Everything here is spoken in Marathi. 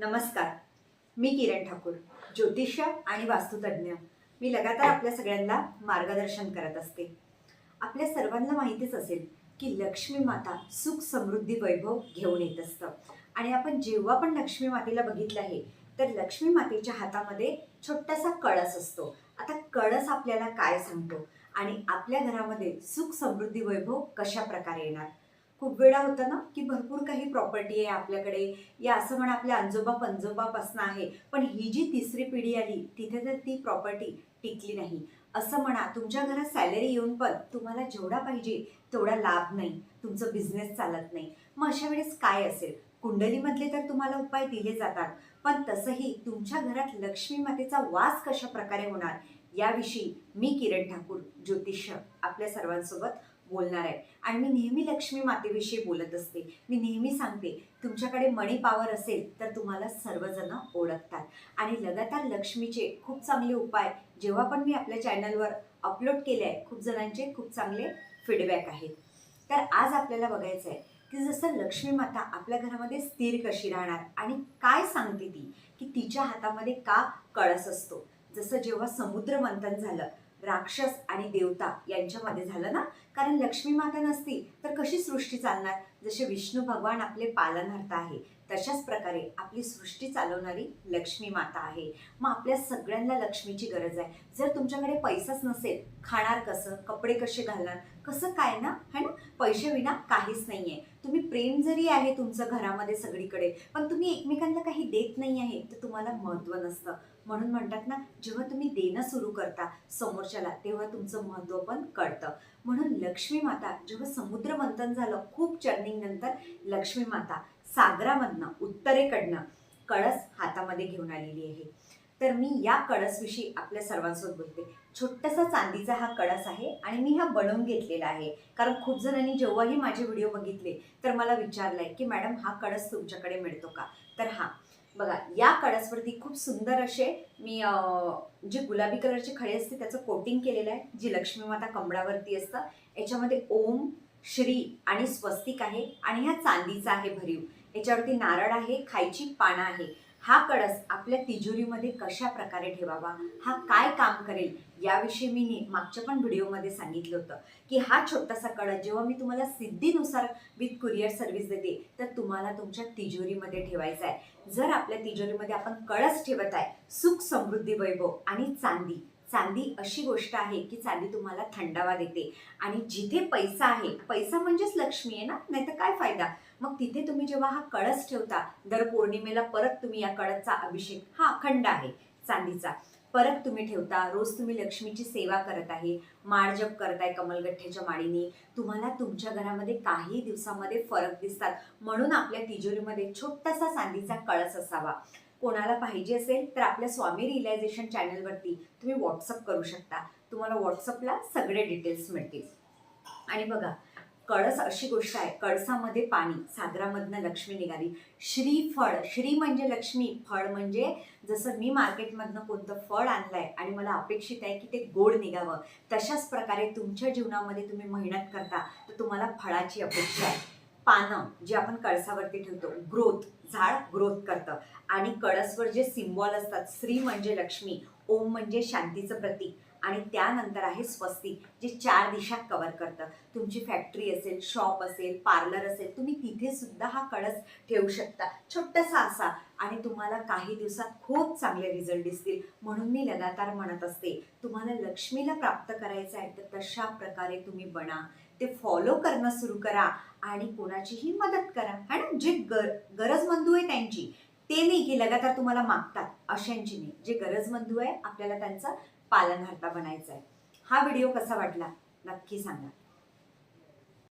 नमस्कार. मी किरण ठाकूर ज्योतिष्य आणि वास्तुतज्ञ मी लगातार आपल्या सगळ्यांना मार्गदर्शन करत असते. आपल्या सर्वांना माहितीच असेल की लक्ष्मी माता सुख समृद्धी वैभव घेऊन येत असतं. आणि आपण जेव्हा पण लक्ष्मी मातेला बघितलं आहे तर लक्ष्मी मातेच्या हातामध्ये छोटासा कळस असतो. आता कळस आपल्याला काय सांगतो? आणि आपल्या घरामध्ये सुख समृद्धी वैभव कशा प्रकारे येणार? खूप वेळा होतं ना की भरपूर काही प्रॉपर्टी आहे आपल्याकडे. या असं म्हणा आपल्या आजोबा पंजोबापासून आहे. पण ही जी तिसरी पिढी आली तिथे तर ती प्रॉपर्टी टिकली नाही. असं म्हणा तुमच्या घरात सॅलरी येऊन पण तुम्हाला जेवढा पाहिजे तेवढा लाभ नाही. तुमचं बिझनेस चालत नाही. मग अशा वेळेस काय असेल? कुंडलीमधले तर तुम्हाला उपाय दिले जातात. पण तसंही तुमच्या घरात लक्ष्मी मातेचा वास कशा प्रकारे होणार याविषयी मी किरण ठाकूर ज्योतिष आपल्या सर्वांसोबत बोलणार आहे. आणि मी नेहमी लक्ष्मी मातेविषयी बोलत असते. मी नेहमी सांगते तुमच्याकडे मनी पावर असेल तर तुम्हाला सर्वजण ओळखतात. आणि लगातार लक्ष्मीचे खूप चांगले उपाय जेव्हा पण मी आपल्या चॅनलवर अपलोड केले आहे खूप जणांचे खूप चांगले फीडबॅक आहेत. तर आज आपल्याला बघायचं आहे की जसं लक्ष्मी माता आपल्या घरामध्ये स्थिर कशी राहणार आणि काय सांगते ती की तिच्या हातामध्ये का कळस असतो? जसं जेव्हा समुद्र मंथन झालं राक्षस आणि देवता यांच्यामध्ये झालं ना? कारण लक्ष्मी माता नसती तर कशी सृष्टी चालणार? जसे विष्णू भगवान आपले पालनहर्ता आहे. तशाच प्रकारे आपली सृष्टी चालवणारी लक्ष्मी माता आहे. मग आपल्या सगळ्यांना लक्ष्मीची गरज आहे. जर तुमच्याकडे पैसाच नसेल खाणार कसं कपडे कसे घालणार कसं काय ना है ना? पैशाविना काहीच नाही आहे तुम्ही प्रेम जरी आहे तुमचं घरामध्ये सगळीकडे पण तुम्ही एकमेकांना काही देत नाही आहे तर तुम्हाला महत्त्व नसतं. म्हणून म्हणतात ना जेव्हा तुम्ही देणं सुरू करता समोरच्याला तेव्हा तुमचं महत्त्व पण कळतं. म्हणून लक्ष्मी माता जेव्हा समुद्र मंथन झालं खूप चर्निंग नंतर लक्ष्मी माता सागरामधनं उत्तरेकडनं कळस हातामध्ये घेऊन आलेली आहे. तर मी या कळसविषयी आपल्या सर्वांसोबत बोलते. छोटासा चांदीचा हा कळस आहे आणि मी हा बनवून घेतलेला आहे. कारण खूप जणांनी जेव्हाही माझे व्हिडिओ बघितले तर मला विचारलं आहे की मॅडम हा कळस तुमच्याकडे मिळतो का? तर हा. बघा या कळसवरती खूप सुंदर असे मी जे गुलाबी कलरचे खडे असते त्याचं कोटिंग केलेलं आहे. जी लक्ष्मी माता कमळावरती असतं याच्यामध्ये ओम श्री आणि स्वस्तिक आहे आणि हा चांदीचा आहे भरीव. याच्यावरती नारळ आहे खायची पानं आहे. हा कळस आपल्या तिजोरीमध्ये कशा प्रकारे ठेवावा हा काय काम करेल याविषयी मी ने- मागच्या पण व्हिडिओमध्ये सांगितलं होतं की हा छोटासा कळस जेव्हा मी तुम्हाला सिद्धीनुसार विथ कुरिअर सर्व्हिस देते तर तुम्हाला तुमच्या तिजोरीमध्ये ठेवायचा आहे. जर आपल्या तिजोरीमध्ये आपण कळस ठेवत आहे सुख समृद्धी वैभव आणि चांदी चांदी अशी गोष्ट आहे की चांदी तुम्हाला थंडावा देते. आणि जिथे पैसा आहे पैसा म्हणजेच लक्ष्मी आहे ना? नाही तर काय फायदा? मग तिथे तुम्ही जेव्हा हा कळस ठेवता दर पौर्णिमेला परत तुम्ही या कळसचा अभिषेक हा अखंड आहे चांदीचा. परत तुम्ही ठेवता रोज तुम्ही लक्ष्मीची सेवा करत आहे माळ जप करताय कमलगठ्ठ्याच्या माळीने. तुम्हाला तुमच्या घरामध्ये काही दिवसामध्ये फरक दिसतात. म्हणून आपल्या तिजोरीमध्ये छोटासा चांदीचा कळस असावा. कोणाला पाहिजे असेल तर आपल्या स्वामी रिलायझेशन चॅनलवरती तुम्ही व्हॉट्सअप करू शकता. तुम्हाला व्हॉट्सअपला सगळे डिटेल्स मिळतील. आणि बघा कळस अशी गोष्ट आहे कळसामध्ये पाणी सागरामधनं लक्ष्मी निघाली. श्रीफळ श्री म्हणजे लक्ष्मी फळ म्हणजे जसं मी मार्केटमधनं कोणतं फळ आणलंय आणि मला अपेक्षित आहे की ते गोड निघावं तशाच प्रकारे तुमच्या जीवनामध्ये तुम्ही मेहनत करता तर तुम्हाला फळाची अपेक्षा आहे. पानं जे आपण कळसावरती ठेवतो ग्रोथ झाड ग्रोथ करतं. आणि कळसवर जे सिम्बॉल असतात श्री म्हणजे लक्ष्मी ओम म्हणजे शांतीचं प्रतीक. आणि त्यानंतर आहे स्वस्ती जे चार दिशा कव्हर करतं. तुमची फॅक्टरी असेल शॉप असेल पार्लर असेल तुम्ही तिथे सुद्धा हा कळस ठेवू शकता. छोटासा असा. आणि तुम्हाला काही दिवसात खूप चांगले रिझल्ट दिसतील. म्हणून मी लगातार म्हणत असते तुम्हाला लक्ष्मीला प्राप्त करायचं आहे तर तशा प्रकारे तुम्ही बना. ते फॉलो करणं सुरू करा आणि कोणाचीही मदत करा. है ना? जे गर गरजमंदू आहे त्यांची ते नाही की लगातार तुम्हाला मागतात. अशांची नाही. जे गरजमंदू आहे आपल्याला त्यांचं पालनहर्ता बनायचा आहे हा व्हिडिओ कसा वाटला नक्की सांगा.